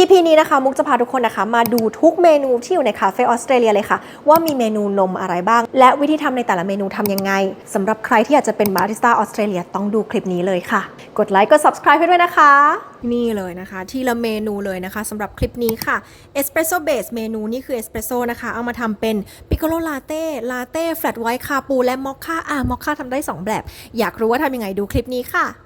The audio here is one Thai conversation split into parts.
EP นี้นะคะมุกจะพาทุกคนนะคะ มาดูทุกเมนูที่อยู่ในคาเฟ่ออสเตรเลียเลยค่ะ ว่ามีเมนูนมอะไรบ้าง และวิธีทำในแต่ละเมนูทำยังไงสำหรับใครที่อยากจะเป็นบาริสต้าออสเตรเลียต้องดูคลิปนี้เลยค่ะ กดไลค์กด subscribe ให้ด้วยนะคะ นี่เลยนะคะ ที่ละเมนูเลยนะคะสำหรับคลิปนี้ค่ะเอสเปรสโซ่เบสเมนูนี่คือเอสเปรสโซ่นะคะ เอามาทำเป็นปิโกโลลาเต้ลาเต้แฟลตไวท์คาปูและมอคค่าอ่ามอคค่าทำได้สองแบบ อยากรู้ว่าทำยังไงดูคลิปนี้ค่ะ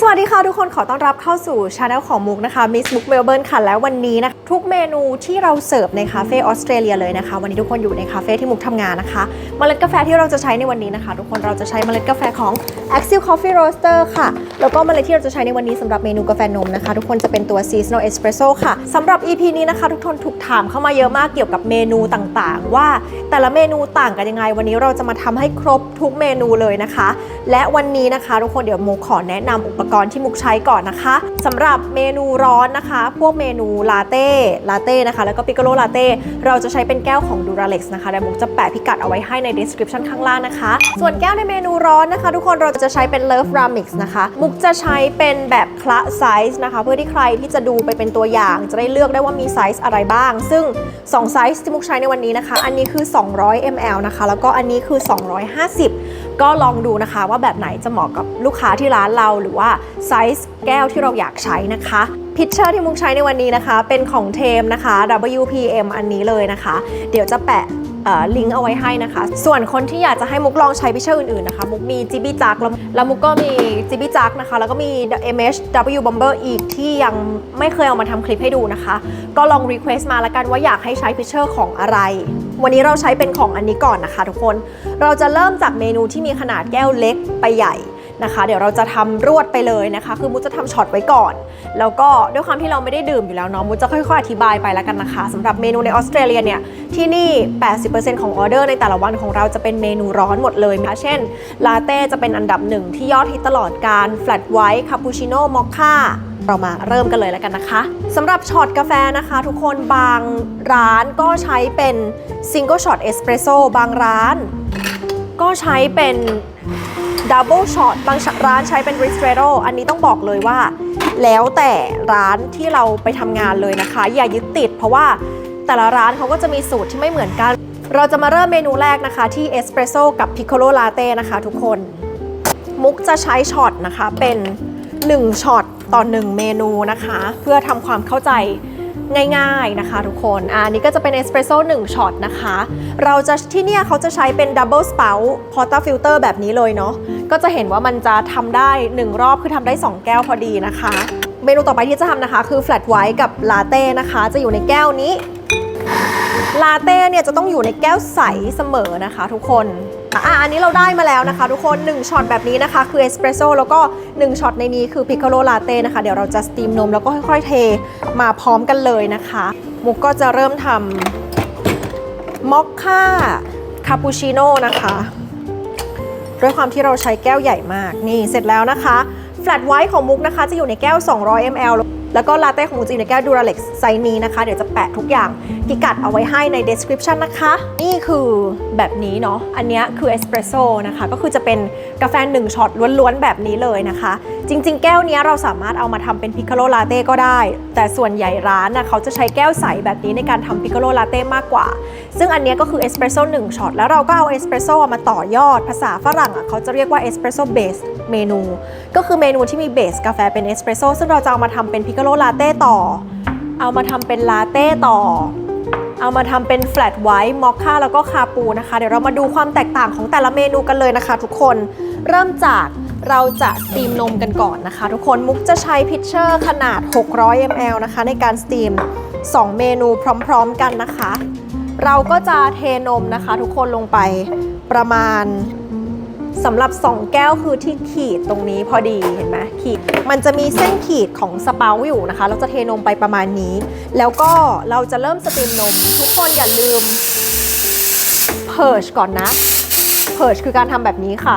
สวัสดีค่ะทุกคนขอต้อนรับเข้าสู่ช anel ของมุกนะคะ Miss Book Melbourne ค่ะ แล้ววันนี้นะทุกเมนูที่เราเสิร์ฟในคาเฟ่ออสเตรเลียเลยนะคะ วันนี้ทุกคนอยู่ในคาเฟ่ที่มุกทำงานนะคะเมล็ดกาแฟที่เราจะใช้ในวันนี้นะคะ ทุกคนเราจะใช้เมล็ดกาแฟของ Axel Coffee Roaster ค่ะ แล้วก็เมล็ดที่เราจะใช้ในวันนี้สำหรับเมนูกาแฟนมนะคะ ทุกคนจะเป็นตัว Seasonal Espresso ค่ะสำหรับ EP นี้นะคะทุกคนถูกถามเข้ามาเยอะมากเกี่ยวกับเมนูต่างๆ ว่าแต่ละเมนูต่างกันยังไง วันนี้เราจะมาทำให้ครบทุกเมนูเลยนะคะ และวันนี้นะคะ ทุกคนเดี๋ยวมุกขอแนะนำอุปกรณ์ที่มุกใช้ก่อนนะคะสำหรับเมนูร้อนนะคะ พวกเมนูลาเต้ลาเต้นะคะ แล้วก็ปิโกโลลาเต้เราจะใช้เป็นแก้วของ Duralex นะคะเดี๋ยวมุกจะแปะพิกัดเอาไว้ให้ใน description ข้างล่างนะคะ ส่วนแก้วในเมนูร้อนนะคะ ทุกคนเราจะใช้เป็น Love Ramix นะคะ มุกจะใช้เป็นแบบคละไซส์นะคะ เพื่อที่ใครที่จะดูไปเป็นตัวอย่าง จะได้เลือกได้ว่ามีไซส์อะไรบ้าง ซึ่ง2ไซส์ที่มุกใช้ในวันนี้นะคะ อันนี้คือ 200 ml นะคะ แล้วก็อันนี้คือ 250 ก็ลองดูนะคะว่าแบบไหนจะเหมาะกับลูกค้าที่ร้านเราหรือว่าไซส์แก้วที่เราอยากใช้นะคะพิชเชอร์ที่มุกใช้ในวันนี้นะคะ เป็นของเทมนะคะ WPM อันนี้เลยนะคะ เดี๋ยวจะแปะลิงก์เอาไว้ให้นะคะ ส่วนคนที่อยากจะให้มุกลองใช้พิเชอร์อื่นๆนะคะ มุกมีจิบี้จักแล้วมุกก็มีจิบี้จักนะคะ แล้วก็มี MH W Bomber อีกที่ยังไม่เคยเอามาทำคลิปให้ดูนะคะ ก็ลองรีเควสต์มาละกันว่าอยากให้ใช้พิเชอร์ของอะไร วันนี้เราใช้เป็นของอันนี้ก่อนนะคะทุกคน เราจะเริ่มจากเมนูที่มีขนาดแก้วเล็กไปใหญ่ นะคะ เดี๋ยวเราจะทำรวดไปเลยนะคะ คือมุจะทำช็อตไว้ก่อน แล้วก็ด้วยความที่เราไม่ได้ดื่มอยู่แล้วเนาะมุจะค่อยๆอธิบายไปแล้วกันนะคะสำหรับเมนูในออสเตรเลียเนี่ยที่นี่ 80%ของออเดอร์ในแต่ละวันของเราจะเป็นเมนูร้อนหมดเลยนะคะเช่นลาเต้จะเป็นอันดับหนึ่งที่ยอดฮิตตลอดการแฟลตไวท์คาปูชิโน่มอคค่าเรามาเริ่มกันเลยแล้วกันนะคะสำหรับช็อตกาแฟนะคะ ทุกคนบางร้านก็ใช้เป็นซิงเกิลช็อตเอสเปรสโซบางร้าน ก็ใช้เป็น ดับเบิลช็อตบางร้านใช้เป็นริสเตรโ o อันนี้ต้องบอกเลยว่า แล้วแต่ร้านที่เราไปทำงานเลยนะคะ อย่ายึดติด เพราะว่าแต่ละร้านเขาก็จะมีสูตรที่ไม่เหมือนกัน เราจะมาเริ่มเมนูแรกนะคะ ที่เอสเปรสโซ่กับพิ c โ o โลลาเต้นะคะทุกคน มุกจะใช้ช็อตนะคะเป็น 1ช็อตต่อ 1 เมนูนะคะ เพื่อทำความเข้าใจ ง่ายๆนะคะทุกคนอันนี้ก็จะเป็นเอสเปรสโซ่1ช็อตนะคะ เราจะที่เนี่ยเขาจะใช้เป็นดับเบิลส o ป t พอร์ต a ฟิลเตอร์แบบนี้เลยเนาะก็จะเห็นว่ามันจะทำได้ 1 รอบคือทำได้ 2 แก้วพอดีนะคะ เมนูต่อไปที่จะทำนะคะคือแฟลตไวท์กับลาเต้นะคะ จะอยู่ในแก้วนี้ลาเต้เนี่ยจะต้องอยู่ในแก้วใสเสมอนะคะ ทุกคน อะอันนี้เราได้มาแล้วนะคะ ทุกคน 1ช็อตแบบนี้นะคะ คือเอสเปรสโซ่แล้วก็ 1ช็อตในนี้คือพิคโ o โลลาเต้นะคะ เดี๋ยวเราจะสตีมนมแล้วก็ค่อยๆเทมาพร้อมกันเลยนะคะ มุกก็จะเริ่มทำมอคค่าคาปูชิโน่นะคะ ด้วยความที่เราใช้แก้วใหญ่มากนี่เสร็จแล้วนะคะ แฟลตไวท์ของมุกนะคะ จะอยู่ในแก้ว 200 ml แล้วก็ลาเต้ของมุกจะอยู่ในแก้ว Duralex ไซนี้นะคะ เดี๋ยวจะแปะทุกอย่างพิกัดเอาไว้ให้ใน description นะคะ นี่คือแบบนี้เนาะอันนี้คือเอสเปรสโซ่นะคะ ก็คือจะเป็นกาแฟ1ช็อตล้วนๆ แบบนี้เลยนะคะ จริง ๆ แก้วนี้เราสามารถเอามาทำเป็นพิค o โลลาเต้ก็ได้ แต่ส่วนใหญ่ร้านนะเขาจะใช้แก้วใสแบบนี้ในการทำพิค o โลลาเต้มากกว่า ซึ่งอันนี้ก็คือเอสเปรสโซ่1ช็อตแล้วเราก็เอาเอสเปรสโซ่มาต่อยอดภาษาฝรั่งอะเขาจะเรียกว่าเอสเปรสโซ่เบสเมนูก็คือเมนูที่มีเบสกาแฟเป็นเอสเปรสโซ่ซึ่งเราจะเอามาทำเป็นพิค o โลลาเต้ต่อ เอามาทำเป็นลาเต้ต่อ เอามาทำเป็นแฟลตไวท์มอคค่าแล้วก็คาปูนะคะ เดี๋ยวเรามาดูความแตกต่างของแต่ละเมนูกันเลยนะคะ ทุกคนเริ่มจากเราจะสตรีมนมกันก่อนนะคะ ทุกคนมุกจะใช้พิชเชอร์ขนาด 600 ml นะคะ ในการสตรีม 2 เมนูพร้อมๆกันนะคะ เราก็จะเทนมนะคะ ทุกคนลงไปประมาณ สำหรับ 2 แก้วคือที่ขีดตรงนี้พอดีเห็นไหมขีด มันจะมีเส้นขีดของสเปาอยู่นะคะ เราจะเทนมไปประมาณนี้ แล้วก็เราจะเริ่มสตรีมนม ทุกคนอย่าลืมเพิร์ชก่อนนะเพิร์ชคือการทำแบบนี้ค่ะ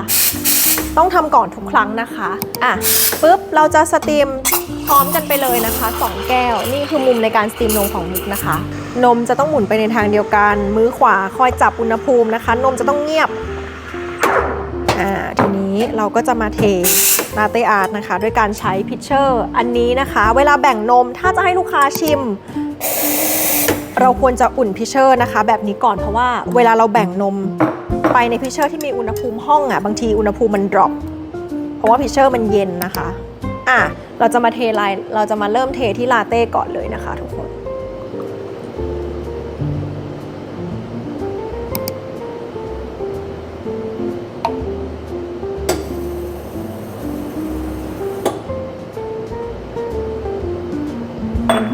ต้องทำก่อนทุกครั้งนะคะอะปุ๊บเราจะสตรีมพร้อมกันไปเลยนะคะ 2 แก้ว นี่คือมุมในการสตรีมนมของมุกนะคะ นมจะต้องหมุนไปในทางเดียวกัน มือขวาคอยจับอุณหภูมินะคะ นมจะต้องเงียบ นี้เราก็จะมาเทลาเต้อาร์ตนะคะ ด้วยการใช้พิชเชอร์อันนี้นะคะ เวลาแบ่งนมถ้าจะให้ลูกค้าชิม เราควรจะอุ่นพิชเชอร์นะคะ แบบนี้ก่อนเพราะว่าเวลาเราแบ่งนมไปในพิชเชอร์ที่มีอุณหภูมิห้องอะ่ะบางทีอุณหภูมิมันดรอปเพราะว่าพิชเชอร์มันเย็นนะคะอะเราจะมาเทไลน์เราจะมาเริ่มเทที่ลาเต้ก่อนเลยนะคะ ทุกคน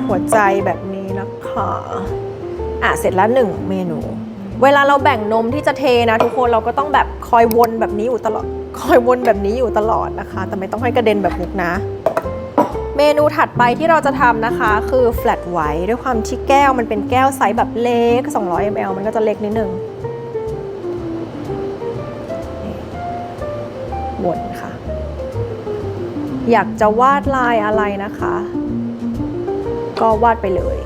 หัวใจแบบนี้นะคะอะเสร็จแล้วหนึ่งเมนู เวลาเราแบ่งนมที่จะเทนะทุกคนเราก็ต้องแบบคอยวนแบบนี้อยู่ตลอด คอยวนแบบนี้อยู่ตลอดนะคะ แต่ไม่ต้องให้กระเด็นแบบมุกนะ เมนูถัดไปที่เราจะทำนะคะ คือ flat white ด้วยความที่แก้วมันเป็นแก้วไซส์แบบเล็ก 200 ml มันก็จะเล็กนิดนึงวนค่ะ อยากจะวาดลายอะไรนะคะ ก็วาดไปเลย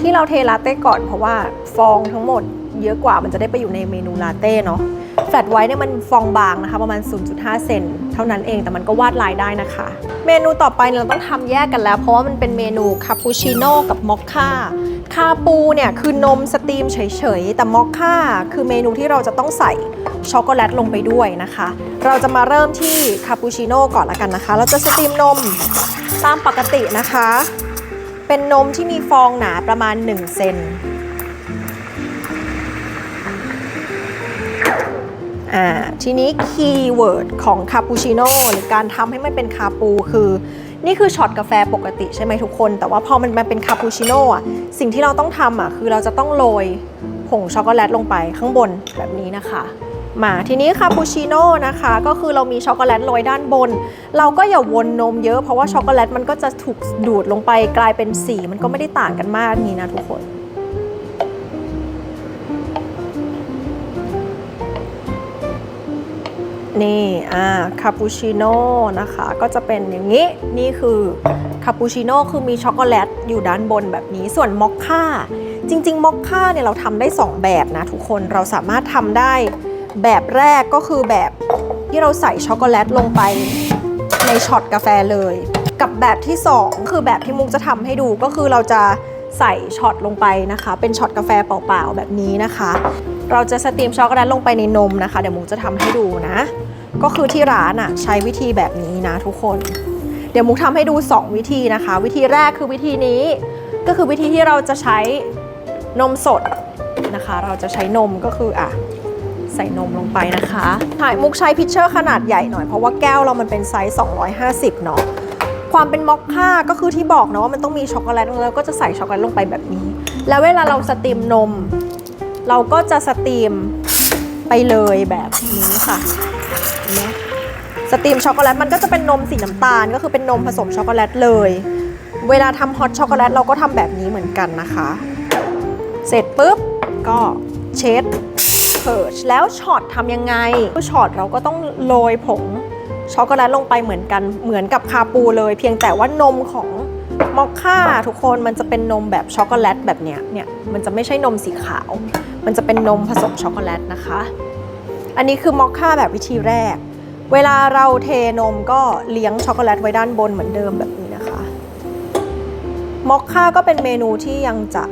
ที่เราเทลาเต้ก่อนเพราะว่าฟองทั้งหมดเยอะกว่ามันจะได้ไปอยู่ในเมนูลาเต้เนาะแฟลตไว้เนี่ยมันฟองบางนะคะ ประมาณ 0.5 เซนเท่านั้นเองแต่มันก็วาดลายได้นะคะ เมนูต่อไปเนี่ยเราต้องทำแยกกันแล้ว เพราะว่ามันเป็นเมนูคาปูชิโน่กับมอคค่าคาปูเนี่ยคือนมสตรีมเฉยๆ แต่มอคค่าคือเมนูที่เราจะต้องใส่ช็อกโกแลตลงไปด้วยนะคะ เราจะมาเริ่มที่คาปูชิโน่ก่อนละกันนะคะ เราจะสตรีมนม ตามปกตินะคะ เป็นนมที่มีฟองหนาประมาณ 1 เซนอ่าทีนี้คีย์เวิร์ดของคาปูชิโน่หรือการทำให้มันเป็นคาปูคือ นี่คือช็อตกาแฟปกติใช่ไหมทุกคน แต่ว่าพอมันมาเป็นคาปูชิโน่อะสิ่งที่เราต้องทำอะคือเราจะต้องโรยผงช็อกโกแลตลงไปข้างบนแบบนี้นะคะ มาทีนี้คาปูชิโน่นะคะ ก็คือเรามีช็อกโกแลตโรยด้านบน เราก็อย่าวนนมเยอะเพราะว่าช็อกโกแลตมันก็จะถูกดูดลงไปกลายเป็นสี มันก็ไม่ได้ต่างกันมากนี่นะทุกคน นี่อ่าคาปูชิโน่นะคะ ก็จะเป็นอย่างนี้ นี่คือคาปูชิโน่คือมีช็อกโกแลตอยู่ด้านบนแบบนี้ส่วนมอคค่าจริง ๆมอคค่าเนี่ยเราทำได้ 2 แบบนะทุกคนเราสามารถทำได้ แบบแรกก็คือแบบที่เราใส่ช็อกโกแลตลงไปในช็อตกาแฟเลย กับแบบที่ 2 คือแบบที่มุกจะทำให้ดูก็คือเราจะใส่ช็อตลงไปนะคะ เป็นช็อตกาแฟเปล่าๆแบบนี้นะคะ เราจะสตรีมช็อกโกแลตลงไปในนมนะคะ เดี๋ยวมุกจะทำให้ดูนะ ก็คือที่ร้านอะใช้วิธีแบบนี้นะทุกคน เดี๋ยวมุกทำให้ดู 2 วิธีนะคะ วิธีแรกคือวิธีนี้ ก็คือวิธีที่เราจะใช้นมสดนะคะ เราจะใช้นมก็คืออะ ใส่นมลงไปนะคะถ่ายมุกใช้พิชเชอร์ขนาดใหญ่หน่อยเพราะว่าแก้วเรามันเป็นไซส์ 250 เนาะความเป็นมอคค่าก็คือที่บอกนะว่ามันต้องมีช็อกโกแลตแล้วก็จะใส่ช็อกโกแลตลงไปแบบนี้ แล้วเวลาเราสตรีมนม เราก็จะสตรีมไปเลยแบบนี้ค่ะเห็นไหมสตรีมช็อกโกแลตมันก็จะเป็นนมสีน้ำตาล ก็คือเป็นนมผสมช็อกโกแลตเลย เวลาทำฮอตช็อกโกแลตเราก็ทำแบบนี้เหมือนกันนะคะ เสร็จปุ๊บก็เช็ด เพิร์ชแล้วช็อตทำยังไงช็อตเราก็ต้องโรยผงช็อกโกแลตลงไปเหมือนกันเหมือนกับคาปูเลย เพียงแต่ว่านมของมอคค่าทุกคนมันจะเป็นนมแบบช็อกโกแลตแบบเนี้ยเนี่ยมันจะไม่ใช่นมสีขาว มันจะเป็นนมผสมช็อกโกแลตนะคะ อันนี้คือมอคค่าแบบวิธีแรก เวลาเราเทนมก็เลี้ยงช็อกโกแลตไว้ด้านบนเหมือนเดิมแบบนี้นะคะมอคค่าก็เป็นเมนูที่ยังจะ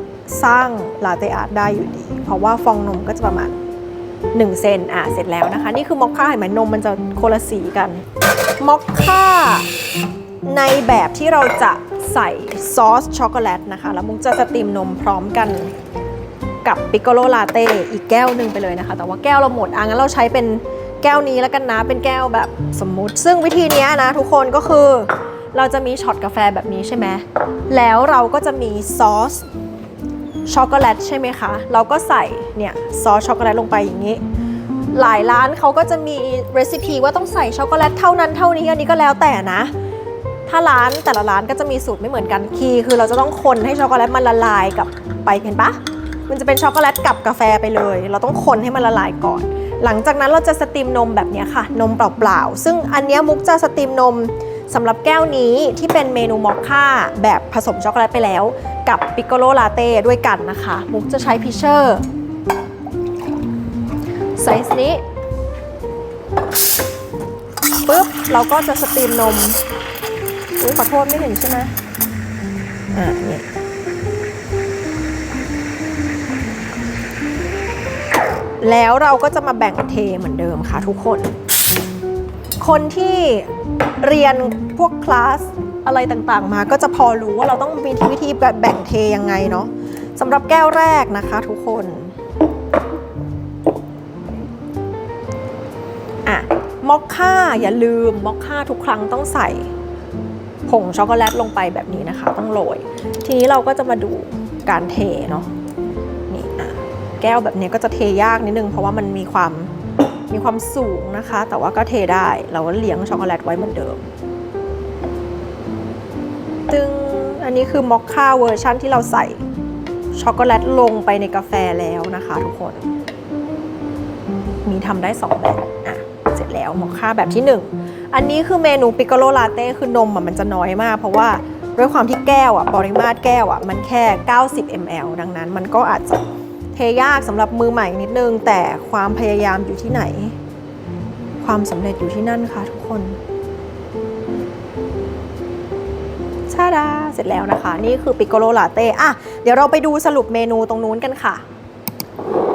สร้างลาเตอาร์ตได้อยู่ดี เพราะว่าฟองนมก็จะประมาณ 1 เซนอะเสร็จแล้วนะคะ นี่คือมอคค่าเห็นไหมนมมันจะโคนละสีกันมอคค่าในแบบที่เราจะใส่ซอสช็อกโกแลตนะคะ แล้วมุกจะสตรีมนมพร้อมกันกับปิกโกโลลาเต้อีกแก้วหนึ่งไปเลยนะคะ แต่ว่าแก้วเราหมดอะงั้นเราใช้เป็นแก้วนี้แล้วกันนะ เป็นแก้วแบบสมมุติ ซึ่งวิธีนี้นะทุกคนก็คือเราจะมีช็อตกาแฟแบบนี้ใช่ไหมแล้วเราก็จะมีซอส ช็อกโกแลตใช่ไหมคะ เราก็ใส่เนี่ยซอสช็อกโกแลตลงไปอย่างนี้ หลายร้านเขาก็จะมีเรซิปีว่าต้องใส่ช็อกโกแลตเท่านั้นเท่านี้อันนี้ก็แล้วแต่นะ ถ้าร้านแต่ละร้านก็จะมีสูตรไม่เหมือนกันคีย์คือเราจะต้องคนให้ช็อกโกแลตมันละลายกับไปเห็นปะมันจะเป็นช็อกโกแลตกับกาแฟไปเลย เราต้องคนให้มันละลายก่อน หลังจากนั้นเราจะสตรีมนมแบบนี้ค่ะ นมเปล่าๆซึ่งอันนี้มุกจะสตรีมนมสำหรับแก้วนี้ที่เป็นเมนูมอคค่าแบบผสมช็อกโกแลตไปแล้ว กับปิโกโลลาเต้ด้วยกันนะคะ มุกจะใช้พิเชอร์ไซส์นี้ปุ๊บ เราก็จะสตรีมนมอุ้ยขอโทษไม่เห็นใช่ไหมอ่านี่แล้วเราก็จะมาแบ่งเทเหมือนเดิมค่ะทุกคน คนที่เรียนพวกคลาส อะไรต่างๆ มาก็จะพอรู้ว่าเราต้องมีวิธีแบบแบ่งเทยังไงเนาะสำหรับแก้วแรกนะคะทุกคนอะมอคค่าอย่าลืมมอคค่าทุกครั้งต้องใส่ผงช็อกโกแลตลงไปแบบนี้นะคะ ต้องโรยทีนี้เราก็จะมาดูการเทเนาะนี่อะแก้วแบบนี้ก็จะเทยากนิดนึง เพราะว่ามันมีความมีความสูงนะคะ แต่ว่าก็เทได้เราก็เลี้ยงช็อกโกแลตไว้เหมือนเดิม ตึงอันนี้คือมอคค่าเวอร์ชั่นที่เราใส่ช็อกโกแลตลงไปในกาแฟแล้วนะคะทุกคน มีทำได้ 2 แบบอะเสร็จแล้วมอคค่าแบบที่ 1 อันนี้คือเมนูปิกโกโลลาเต้คือนมอมันจะน้อยมาก เพราะว่าด้วยความที่แก้วอะปริมาตรแก้วอะมันแค่ 90 ml ดังนั้นมันก็อาจจะเทยากสำหรับมือใหม่นิดนึง แต่ความพยายามอยู่ที่ไหน ความสำเร็จอยู่ที่นั่นค่ะทุกคน ชาดาเสร็จแล้วนะคะ นี่คือปิกโกโลลาเต้อะเดี๋ยวเราไปดูสรุปเมนูตรงนู้นกันค่ะ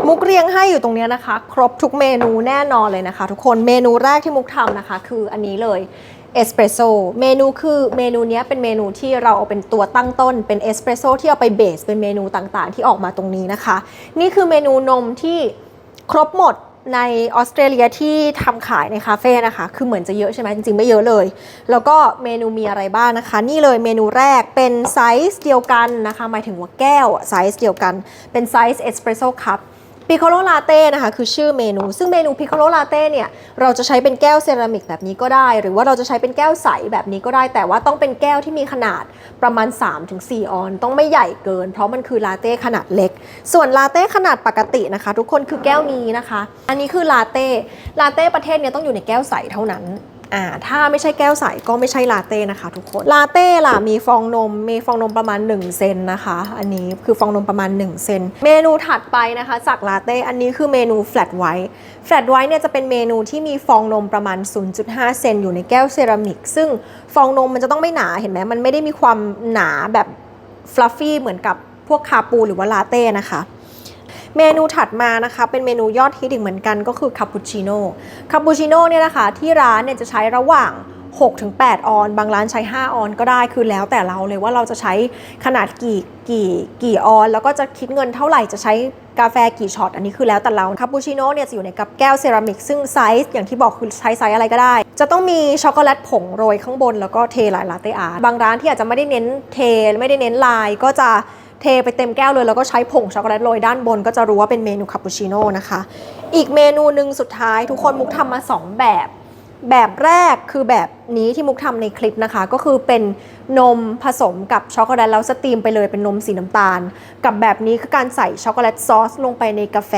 มุกเรียงให้อยู่ตรงนี้นะคะ ครบทุกเมนูแน่นอนเลยนะคะ ทุกคนเมนูแรกที่มุกทำนะคะ คืออันนี้เลยเอสเปรสโซเมนูคือเมนูนี้เป็นเมนูที่เราเอาเป็นตัวตั้งต้นเป็นเอสเปรสโซที่เอาไปเบสเป็นเมนูต่างๆ ที่ออกมาตรงนี้นะคะ นี่คือเมนูนมที่ครบหมด ในออสเตรเลียที่ทำขายในคาเฟ่นะคะ คือเหมือนจะเยอะใช่ไหมจริงๆ ไม่เยอะเลย แล้วก็เมนูมีอะไรบ้างนะคะ นี่เลยเมนูแรกเป็นไซส์เดียวกันนะคะ หมายถึงว่าแก้วไซส์เดียวกัน เป็นไซส์เอสเปรสโซ่คัพ พิคโ o ลาเต้นะคะคือชื่อเมนู ซึ่งเมนูพิคโ o ลาเต้เนี่ยเราจะใช้เป็นแก้วเซรามิกแบบนี้ก็ได้ หรือว่าเราจะใช้เป็นแก้วใสแบบนี้ก็ได้ แต่ว่าต้องเป็นแก้วที่มีขนาดประมาณ 3-4 ออน ต้องไม่ใหญ่เกิน เพราะมันคือลาเต้ขนาดเล็ก ส่วนลาเต้ขนาดปกตินะคะ ทุกคนคือแก้วนี้นะคะ อันนี้คือลาเต้ลาเต้ประเทศเนี้ต้องอยู่ในแก้วใสเท่านั้น อ่าถ้าไม่ใช่แก้วใสก็ไม่ใช่ลาเต้นะคะทุกคน ลาเต้ล่ะมีฟองนม มีฟองนมประมาณ 1 เซนนะคะ อันนี้คือฟองนมประมาณ 1 เซน เมนูถัดไปนะคะจากลาเต้ อันนี้คือเมนูแฟลตไวท์แฟลตไวท์เนี่ยจะเป็นเมนูที่มีฟองนมประมาณ 0.5 เซนอยู่ในแก้วเซรามิก ซึ่งฟองนมมันจะต้องไม่หนาเห็นไหมมันไม่ได้มีความหนาแบบฟลัฟฟี่เหมือนกับพวกคาปูหรือว่าลาเต้นะคะ เมนูถัดมานะคะเป็นเมนูยอดฮิตอีกเหมือนกันก็คือคาปูชิโน่คาปูชิโน่เนี่ยนะคะที่ร้านเนี่ยจะใช้ระหว่าง 6-8 ออน บางร้านใช้ 5 ออนก็ได้คือแล้วแต่เราเลยว่าเราจะใช้ขนาดกี่กี่กี่ออน แล้วก็จะคิดเงินเท่าไหร่จะใช้กาแฟกี่ช็อตอันนี้คือแล้วแต่เราคาปูชิโน่เนี่ยจะอยู่ในกับแก้วเซรามิกซึ่งไซส์อย่างที่บอกคือใช้ไซส์อะไรก็ได้ จะต้องมีช็อกโกแลตผงโรยข้างบนแล้วก็เทลายลาเต้อาร์ตบางร้านที่อาจจะไม่ได้เน้นเท ไม่ได้เน้นลายก็จะ เทไปเต็มแก้วเลย แล้วก็ใช้ผงช็อกโกแลตโรยด้านบนก็จะรู้ว่าเป็นเมนูคาปูชิโน่นะคะ อีกเมนูหนึ่งสุดท้ายทุกคนมุกทำมา 2 แบบ แบบแรกคือแบบนี้ที่มุกทำในคลิปนะคะ ก็คือเป็นนมผสมกับช็อกโกแลตแล้วสตรีมไปเลยเป็นนมสีน้ำตาล กับแบบนี้คือการใส่ช็อกโกแลตซอสลงไปในกาแฟ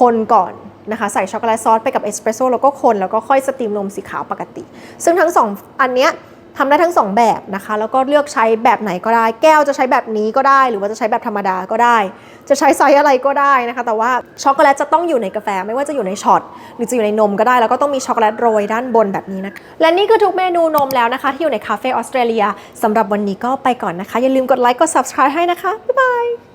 คนก่อนนะคะใส่ช็อกโกแลตซอสไปกับเอสเปรสโซ่แล้วก็คนแล้วก็ค่อยสตรีมนมสีขาวปกติ ซึ่งทั้งสองอันเนี้ย ทำได้ทั้ง 2 แบบนะคะ แล้วก็เลือกใช้แบบไหนก็ได้ แก้วจะใช้แบบนี้ก็ได้ หรือว่าจะใช้แบบธรรมดาก็ได้ จะใช้ไซส์อะไรก็ได้นะคะ แต่ว่าช็อกโกแลตจะต้องอยู่ในกาแฟ ไม่ว่าจะอยู่ในช็อตหรือจะอยู่ในนมก็ได้ แล้วก็ต้องมีช็อกโกแลตโรยด้านบนแบบนี้นะคะและนี่คือทุกเมนูนมแล้วนะคะ ที่อยู่ในคาเฟ่ออสเตรเลียสำหรับวันนี้ก็ไปก่อนนะคะ อย่าลืมกดไลค์ กด subscribe ให้นะคะ บ๊ายบาย